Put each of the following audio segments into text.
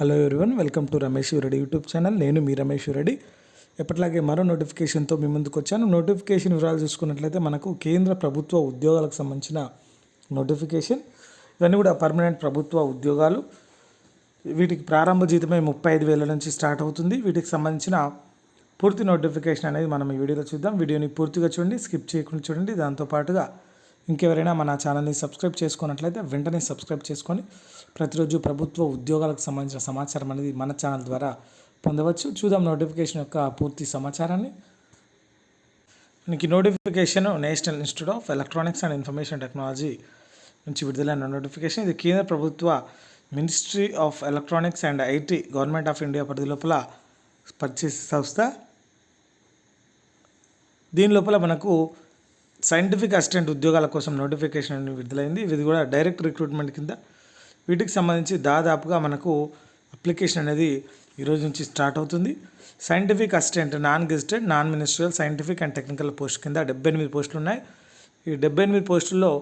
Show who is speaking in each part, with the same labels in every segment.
Speaker 1: Hello everyone welcome to Ramesh Reddy YouTube channel నేను మీ రమేష్ రెడ్డి ఎప్పటిలాగే మరో నోటిఫికేషన్తో మీ ముందుకు వచ్చాను. నోటిఫికేషన్ వివరాలు చూసుకున్నట్లయితే మనకు కేంద్ర ప్రభుత్వ ఉద్యోగాలకు సంబంధించిన నోటిఫికేషన్ ఇవన్నీ కూడా పర్మనెంట్ ప్రభుత్వ ఉద్యోగాలు. వీటికి ప్రారంభ జీతమే ముప్పై ఐదు వేల నుంచి స్టార్ట్ అవుతుంది. వీటికి సంబంధించిన పూర్తి నోటిఫికేషన్ అనేది మనం ఈ వీడియోలో చూద్దాం. వీడియోని పూర్తిగా చూడండి స్కిప్ చేయకుండా చూడండి. దాంతోపాటుగా ఇంకెవరైనా మన ఛానల్ని సబ్స్క్రైబ్ చేసుకున్నట్లయితే వెంటనే సబ్స్క్రైబ్ చేసుకొని ప్రతిరోజు ప్రభుత్వ ఉద్యోగాలకు సంబంధించిన సమాచారం అనేది మన ఛానల్ ద్వారా పొందవచ్చు. చూద్దాం నోటిఫికేషన్ యొక్క పూర్తి సమాచారాన్ని. మనకి notification national institute of electronics and information technology నుంచి విడుదలైన నోటిఫికేషన్. ఇది కేంద్ర ప్రభుత్వ ministry of electronics and IT government of India పరిధి లోపల పనిచేసే సంస్థ. దీని లోపల మనకు సైంటిఫిక్ అసిస్టెంట్ ఉద్యోగాల కోసం నోటిఫికేషన్ విడుదలైంది. ఇది కూడా డైరెక్ట్ రిక్రూట్మెంట్ కింద. వీటికి సంబంధించి దాదాపుగా మనకు అప్లికేషన్ అనేది ఈరోజు నుంచి స్టార్ట్ అవుతుంది. Scientific assistant non gazetted non ministerial scientific and technical post కింద డెబ్బై ఎనిమిది పోస్టులు ఉన్నాయి ఈ డెబ్బై ఎనిమిది పోస్టుల్లో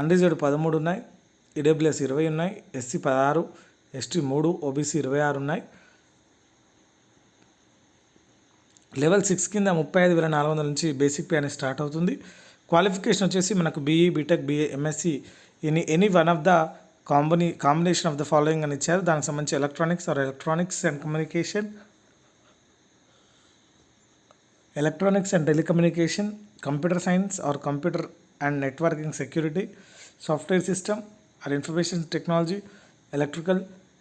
Speaker 1: అన్రిజర్వ్డ్ పదమూడు ఉన్నాయి. ఈడబ్ల్యూఎస్ ఇరవై ఉన్నాయి. ఎస్సీ పదహారు ఎస్టీ మూడు ఓబీసీ ఇరవై ఆరు ఉన్నాయి. లెవెల్ సిక్స్ కింద ముప్పై ఐదు వేల నాలుగు వందల నుంచి బేసిక్ పే అనేది స్టార్ట్ అవుతుంది. క్వాలిఫికేషన్ వచ్చేసి మనకు BE BTech BA MSc any any one of the combi combination of the following అని ఇచ్చారు. దానికి సంబంధించి electronics or electronics and communication electronics and telecommunication computer science or computer and networking security software system or information technology electrical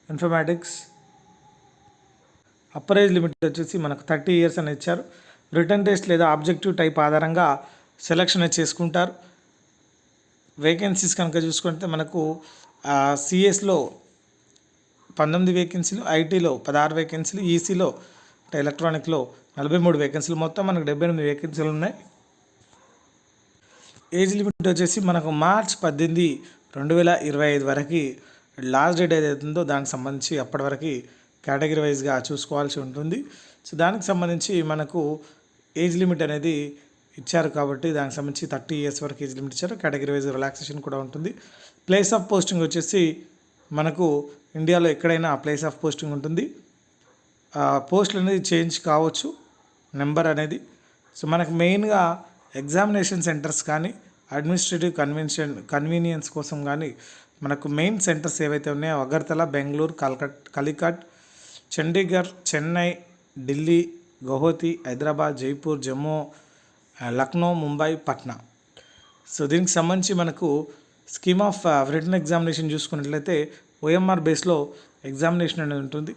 Speaker 1: informatics upper age limit వచ్చేసి మనకు thirty years అని ఇచ్చారు. Written test లేదా objective type ఆధారంగా selection చేసుకుంటారు. Vacancies కనుక చూసుకుంటే మనకు సిఎస్లో పంతొమ్మిది వేకెన్సీలు ఐటీలో పదహారు వేకెన్సీలు ఈసీలో అంటే ఎలక్ట్రానిక్లో నలభై మూడు వేకెన్సీలు మొత్తం మనకు డెబ్బై ఎనిమిది వేకెన్సీలు ఉన్నాయి. ఏజ్ లిమిట్ వచ్చేసి మనకు మార్చ్ పద్దెనిమిది రెండు వేల ఇరవై ఐదు వరకు లాస్ట్ డేట్ ఏదైతే ఉందో దానికి సంబంధించి అప్పటి వరకు కేటగిరీ వైజ్గా చూసుకోవాల్సి ఉంటుంది. సో దానికి సంబంధించి మనకు ఏజ్ లిమిట్ అనేది ఇచ్చారు కాబట్టి దానికి సంబంధించి థర్టీ ఇయర్స్ వరకు ఏజ్ లిమిట్ ఇచ్చారు. కేటగిరీ వైజ్ రిలాక్సేషన్ కూడా ఉంటుంది. ప్లేస్ ఆఫ్ పోస్టింగ్ వచ్చేసి మనకు ఇండియాలో ఎక్కడైనా ప్లేస్ ఆఫ్ పోస్టింగ్ ఉంటుంది. పోస్టులు అనేది చేంజ్ కావచ్చు నెంబర్ అనేది. సో మనకు మెయిన్గా ఎగ్జామినేషన్ సెంటర్స్ కానీ అడ్మినిస్ట్రేటివ్ కన్వెన్షన్ కన్వీనియన్స్ కోసం కానీ మనకు మెయిన్ సెంటర్స్ ఏవైతే ఉన్నాయో అగర్తల బెంగళూరు కల్కట్ కలికట్ చండీగఢ్ చెన్నై ఢిల్లీ గౌహతి హైదరాబాద్ జైపూర్ జమ్మూ లక్నో ముంబై పట్నా. సో దీనికి సంబంధించి మనకు స్కీమ్ ఆఫ్ రిటర్న్ ఎగ్జామినేషన్ చూసుకున్నట్లయితే ఓఎంఆర్ బేస్లో ఎగ్జామినేషన్ అనేది ఉంటుంది.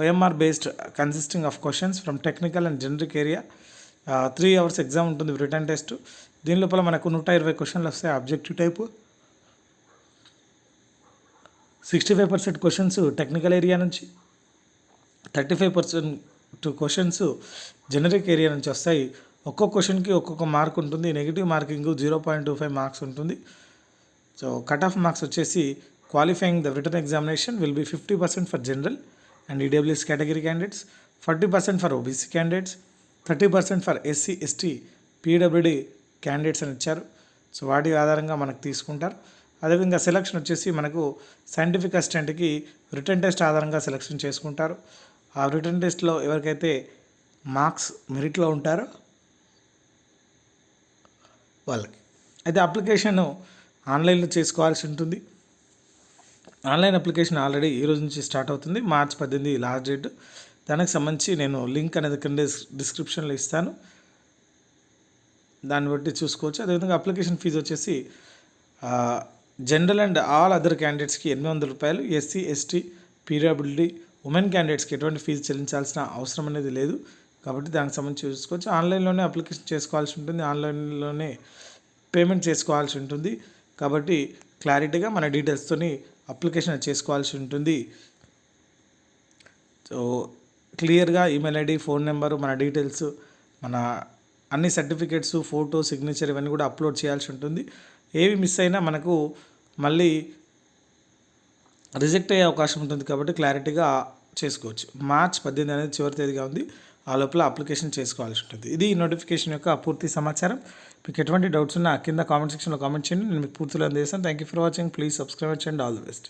Speaker 1: OMR based consisting of questions from technical and generic area three hours exam ఉంటుంది రిటర్న్ టెస్ట్ దీని లోపల మనకు నూట ఇరవై క్వశ్చన్లు వస్తాయి objective type sixty five percent questions technical area నుంచి. Thirty five percent questions generic area నుంచి వస్తాయి. ఒక్కొక్క క్వశ్చన్కి ఒక్కొక్క మార్క్ ఉంటుంది. Negative marking zero point two five marks ఉంటుంది. సో కట్ ఆఫ్ మార్క్స్ వచ్చేసి qualifying the written examination will be fifty percent for general and EWS category candidates forty percent for OBC candidates thirty percent for SC ST PWD candidates అని ఇచ్చారు. So వాటి ఆధారంగా మనకు తీసుకుంటారు. అదేవిధంగా selection వచ్చేసి మనకు సైంటిఫిక్ అసిస్టెంట్కి రిటర్న్ టెస్ట్ ఆధారంగా సెలక్షన్ చేసుకుంటారు. ఆ రిటర్న్ టెస్ట్లో ఎవరికైతే మార్క్స్ మెరిట్లో ఉంటారో వాళ్ళకి. అయితే అప్లికేషన్ ఆన్లైన్లో చేసుకోవాల్సి ఉంటుంది. ఆన్లైన్ అప్లికేషన్ ఆల్రెడీ ఈ రోజు నుంచి స్టార్ట్ అవుతుంది. మార్చ్ పద్దెనిమిది లాస్ట్ డేట్. దానికి సంబంధించి నేను లింక్ అనేది కింద డిస్క్రిప్షన్లో ఇస్తాను. దాన్ని బట్టి చూసుకోవచ్చు. అదేవిధంగా అప్లికేషన్ ఫీజు వచ్చేసి జనరల్ అండ్ ఆల్ అదర్ క్యాండిడేట్స్కి ఎనిమిది వందల రూపాయలు ఎస్సీ ఎస్టీ పీరియబిలిటీ ఉమెన్ క్యాండిడేట్స్కి ఎటువంటి ఫీజు చెల్లించాల్సిన అవసరం అనేది లేదు. కాబట్టి దానికి సంబంధించి చూసుకోవచ్చు. ఆన్లైన్లోనే అప్లికేషన్ చేసుకోవాల్సి ఉంటుంది. ఆన్లైన్లోనే పేమెంట్ చేసుకోవాల్సి ఉంటుంది. కాబట్టి క్లారిటీగా మన డీటెయిల్స్తోని అప్లికేషన్ చేసుకోవాల్సి ఉంటుంది. సో క్లియర్గా ఈమెయిల్ ఐడి ఫోన్ నెంబరు మన డీటెయిల్స్ మన అన్ని సర్టిఫికేట్స్ ఫోటో సిగ్నేచర్ ఇవన్నీ కూడా అప్లోడ్ చేయాల్సి ఉంటుంది. ఏవి మిస్ అయినా మనకు మళ్ళీ రిజెక్ట్ అయ్యే అవకాశం ఉంటుంది కాబట్టి క్లారిటీగా చేసుకోవచ్చు. మార్చ్ పద్దెనిమిది అనేది చివరి తేదీగా ఉంది. ఆ లోపల అప్లికేషన్ చేసుకోవాల్సి ఉంటుంది. ఇది ఈ నోటిఫికేషన్ యొక్క పూర్తి సమాచారం. మీకు ఎటువంటి డౌట్స్ ఉన్నా కింద కామెంట్ సెక్షన్లో కామెంట్ చేయండి. నేను మీకు పూర్తిలో అందజేస్తాను. Thank you for watching please subscribe చేయండి ఆల్ ది బెస్ట్